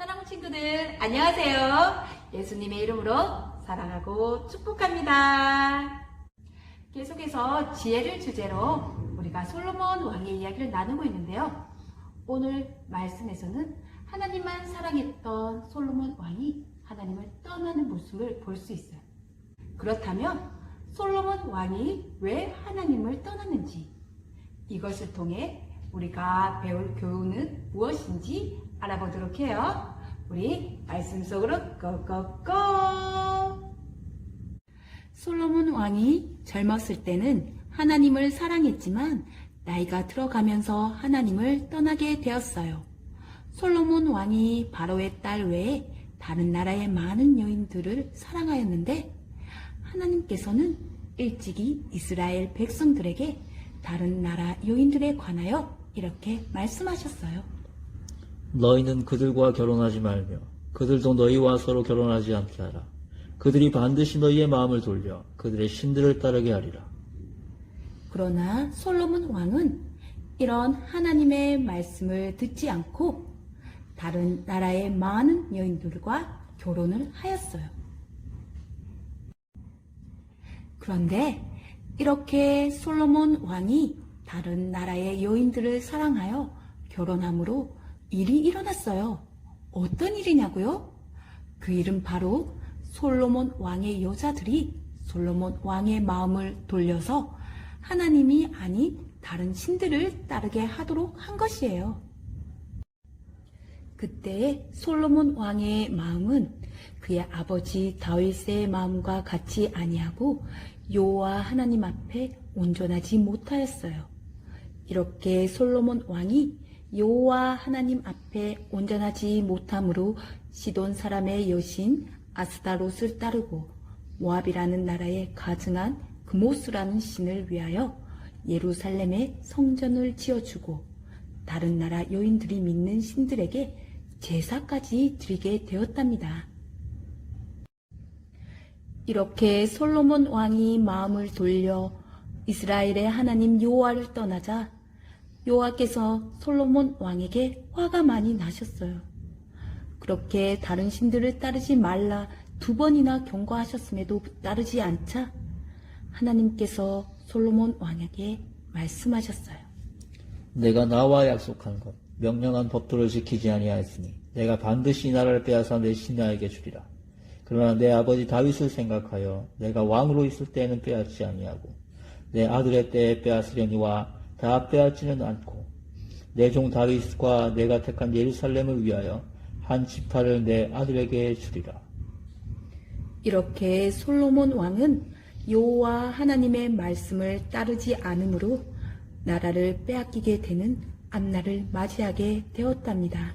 사랑하는 친구들, 안녕하세요. 예수님의 이름으로 사랑하고 축복합니다. 계속해서 지혜를 주제로 우리가 솔로몬 왕의 이야기를 나누고 있는데요. 오늘 말씀에서는 하나님만 사랑했던 솔로몬 왕이 하나님을 떠나는 모습을 볼 수 있어요. 그렇다면 솔로몬 왕이 왜 하나님을 떠났는지 이것을 통해 우리가 배울 교훈은 무엇인지 알아보도록 해요. 우리 말씀 속으로 고고고! 솔로몬 왕이 젊었을 때는 하나님을 사랑했지만 나이가 들어가면서 하나님을 떠나게 되었어요. 솔로몬 왕이 바로의 딸 외에 다른 나라의 많은 여인들을 사랑하였는데 하나님께서는 일찍이 이스라엘 백성들에게 다른 나라 여인들에 관하여 이렇게 말씀하셨어요. 너희는 그들과 결혼하지 말며 그들도 너희와 서로 결혼하지 않게 하라. 그들이 반드시 너희의 마음을 돌려 그들의 신들을 따르게 하리라. 그러나 솔로몬 왕은 이런 하나님의 말씀을 듣지 않고 다른 나라의 많은 여인들과 결혼을 하였어요. 그런데 이렇게 솔로몬 왕이 다른 나라의 여인들을 사랑하여 결혼함으로 일이 일어났어요. 어떤 일이냐고요? 그 일은 바로 솔로몬 왕의 여자들이 솔로몬 왕의 마음을 돌려서 하나님이 아닌 다른 신들을 따르게 하도록 한 것이에요. 그때 솔로몬 왕의 마음은 그의 아버지 다윗의 마음과 같이 아니하고 여호와 하나님 앞에 온전하지 못하였어요. 이렇게 솔로몬 왕이 여호와 하나님 앞에 온전하지 못함으로 시돈 사람의 여신 아스다롯을 따르고 모압이라는 나라에 가증한 그모스라는 신을 위하여 예루살렘에 성전을 지어주고 다른 나라 여인들이 믿는 신들에게 제사까지 드리게 되었답니다. 이렇게 솔로몬 왕이 마음을 돌려 이스라엘의 하나님 여호와를 떠나자 여호와께서 솔로몬 왕에게 화가 많이 나셨어요. 그렇게 다른 신들을 따르지 말라 두 번이나 경고하셨음에도 따르지 않자 하나님께서 솔로몬 왕에게 말씀하셨어요. 내가 나와 약속한 것 명령한 법도를 지키지 아니하였으니 내가 반드시 이 나라를 빼앗아 내 신하에게 주리라. 그러나 내 아버지 다윗을 생각하여 내가 왕으로 있을 때에는 빼앗지 아니하고 내 아들의 때에 빼앗으려니와 다 빼앗지는 않고 내 종 다윗과 내가 택한 예루살렘을 위하여 한 지파를 내 아들에게 주리라. 이렇게 솔로몬 왕은 여호와 하나님의 말씀을 따르지 않으므로 나라를 빼앗기게 되는 앞날을 맞이하게 되었답니다.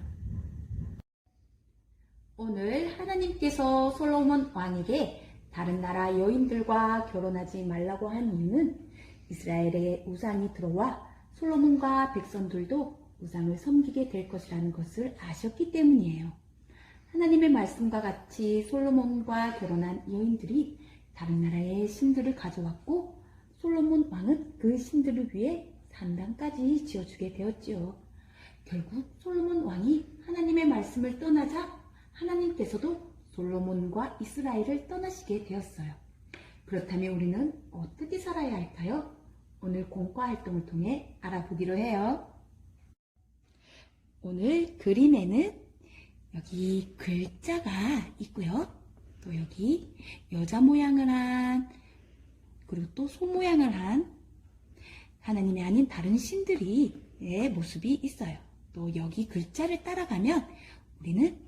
오늘 하나님께서 솔로몬 왕에게 다른 나라 여인들과 결혼하지 말라고 한 이유는 이스라엘에 우상이 들어와 솔로몬과 백성들도 우상을 섬기게 될 것이라는 것을 아셨기 때문이에요. 하나님의 말씀과 같이 솔로몬과 결혼한 여인들이 다른 나라의 신들을 가져왔고 솔로몬 왕은 그 신들을 위해 산당까지 지어주게 되었지요. 결국 솔로몬 왕이 하나님의 말씀을 떠나자 하나님께서도 솔로몬과 이스라엘을 떠나시게 되었어요. 그렇다면 우리는 어떻게 살아야 할까요? 오늘 공과 활동을 통해 알아보기로 해요. 오늘 그림에는 여기 글자가 있고요. 또 여기 여자 모양을 한 그리고 또 소 모양을 한 하나님이 아닌 다른 신들이 의 모습이 있어요. 또 여기 글자를 따라가면 우리는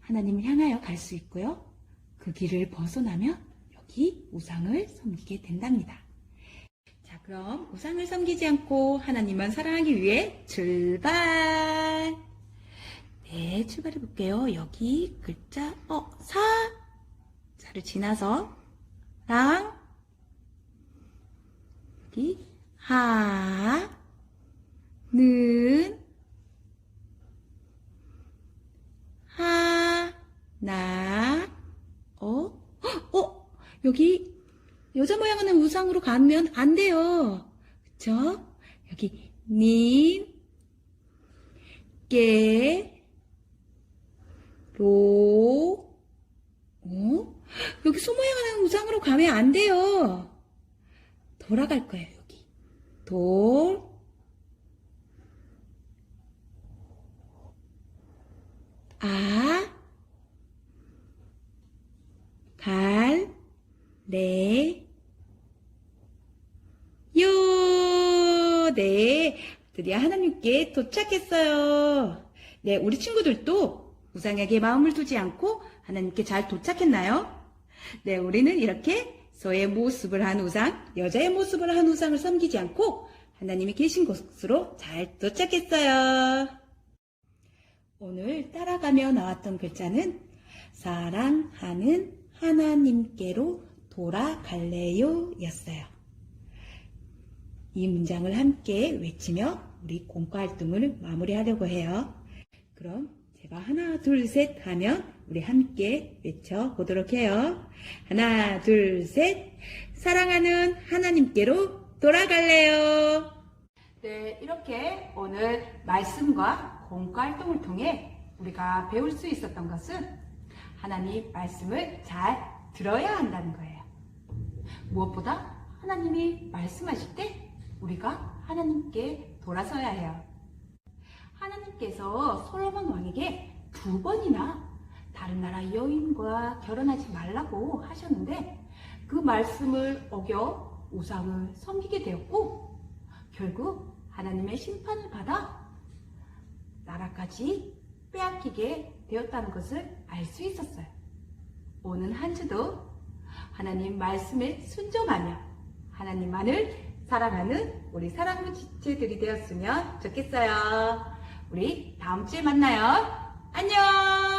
하나님을 향하여 갈 수 있고요. 그 길을 벗어나면 여기 우상을 섬기게 된답니다. 자, 그럼 우상을 섬기지 않고 하나님만 사랑하기 위해 출발! 네, 출발해 볼게요. 여기 글자, 어, 사. 사를 지나서, 랑. 여기, 하. 는. 하. 나. 어? 헉, 어? 여기 여자 모양하는 우상으로 가면 안 돼요. 그쵸? 여기, 닌. 깨. 도, 어? 여기 소모양하는 우상으로 가면 안 돼요. 돌아갈 거예요, 여기. 돌, 아, 갈, 네, 요, 네. 드디어 하나님께 도착했어요. 네, 우리 친구들도 우상에게 마음을 두지 않고 하나님께 잘 도착했나요? 네, 우리는 이렇게 소의 모습을 한 우상, 여자의 모습을 한 우상을 섬기지 않고 하나님이 계신 곳으로 잘 도착했어요. 오늘 따라가며 나왔던 글자는 사랑하는 하나님께로 돌아갈래요 였어요. 이 문장을 함께 외치며 우리 공과 활동을 마무리하려고 해요. 그럼 제가 하나, 둘, 셋 하면 우리 함께 외쳐보도록 해요. 하나, 둘, 셋. 사랑하는 하나님께로 돌아갈래요. 네, 이렇게 오늘 말씀과 공과 활동을 통해 우리가 배울 수 있었던 것은 하나님 말씀을 잘 들어야 한다는 거예요. 무엇보다 하나님이 말씀하실 때 우리가 하나님께 돌아서야 해요. 하나님께서 솔로몬 왕에게 두 번이나 다른 나라 여인과 결혼하지 말라고 하셨는데 그 말씀을 어겨 우상을 섬기게 되었고 결국 하나님의 심판을 받아 나라까지 빼앗기게 되었다는 것을 알 수 있었어요. 오는 한 주도 하나님 말씀에 순종하며 하나님만을 사랑하는 우리 사랑하는 지체들이 되었으면 좋겠어요. 우리 다음 주에 만나요. 안녕!